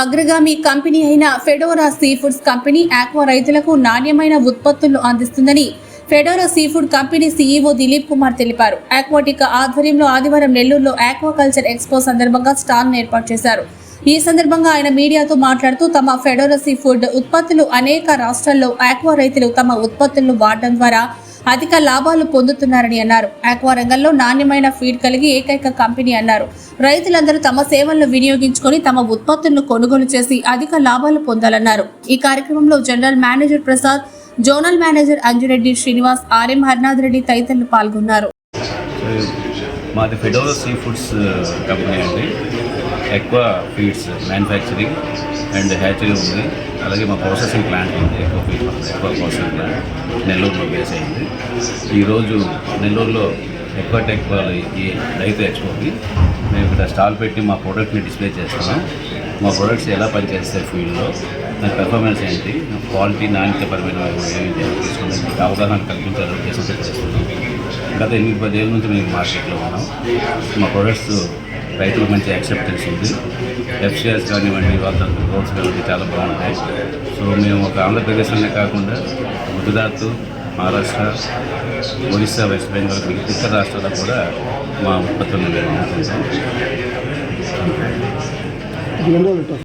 అగ్రగామి కంపెనీ అయిన Fedora sea foods company aqua రైతులకు నాణ్యమైన ఉత్పత్తులను అందిస్తుందని Fedora sea food company CEO Dilip Kumar తెలిపారు. ఆక్వాటికా ఆధ్వర్యంలో ఆదివారం నెల్లూరులో ఆక్వాకల్చర్ ఎక్స్పో సందర్భంగా స్టాల్ ఏర్పాటు చేశారు. ఈ సందర్భంగా ఆయన మీడియాతో మాట్లాడుతూ తమ ఫెడోరా ఫుడ్ ఉత్పత్తులు అనేక రాష్ట్రాల్లో ఆక్వా రైతులు తమ ఉత్పత్తులను వాడడం ద్వారా అధిక లాభాలు పొందుతున్నారని అన్నారు. ఆక్వా రంగంలో నాణ్యమైన ఫీడ్ కలిగి ఏకైక కంపెనీ అన్నారు. రైతులందరూ తమ సేవలను వినియోగించుకొని తమ ఉత్పత్తులను కొనుగోలు చేసి అధిక లాభాలు పొందాలన్నారు. ఈ కార్యక్రమంలో general manager Prasad zonal manager Anjureddy Srinivas RM Harnath Reddy తదితరులు పాల్గొన్నారు. మాది ఫెడోరో సీ ఫుడ్స్ కంపెనీ అండి. ఎక్కువ ఫీడ్స్ మ్యానుఫ్యాక్చరింగ్ అండ్ హ్యాచరీ ఉంది. అలాగే మా ప్రాసెసింగ్ ప్లాంట్ ఉంది ఎక్కువ ఫీడ్ ఎక్కువ ప్రాసెసింగ్ ప్లాంట్. నెల్లూరులో బేస్ అయింది. ఈరోజు నెల్లూరులో ఎక్కువ టెక్ ఈ రైతు ఎక్స్పోకి మేము ఇక్కడ స్టాల్ పెట్టి మా ప్రోడక్ట్ని డిస్ప్లే చేస్తున్నాం. మా ప్రొడక్ట్స్ ఎలా పనిచేస్తాయి ఫీల్డ్లో దాని పెర్ఫార్మెన్స్ ఏంటి క్వాలిటీ నాణ్యత పరమైన తీసుకుని అవగాహన కల్పించాలని ఉద్దేశంతో చేస్తున్నాం. గత ఎనిమిది పదేళ్ళ నుంచి మేము మార్కెట్లో ఉన్నాం. మా ప్రొడక్ట్స్ రైతులకు మంచి యాక్సెప్టెన్స్ ఉంది. ఎఫ్సిఆర్స్ కానివ్వండి వాళ్ళ గ్రోత్స్ కానివ్వండి చాలా బాగుంటాయి. సో మేము ఒక ఆంధ్రప్రదేశ్లోనే కాకుండా గుజరాత్ మహారాష్ట్ర ఒరిస్సా వెస్ట్ బెంగాల్ ఇతర రాష్ట్రాల్లో కూడా మా ఉత్పత్తులను మేము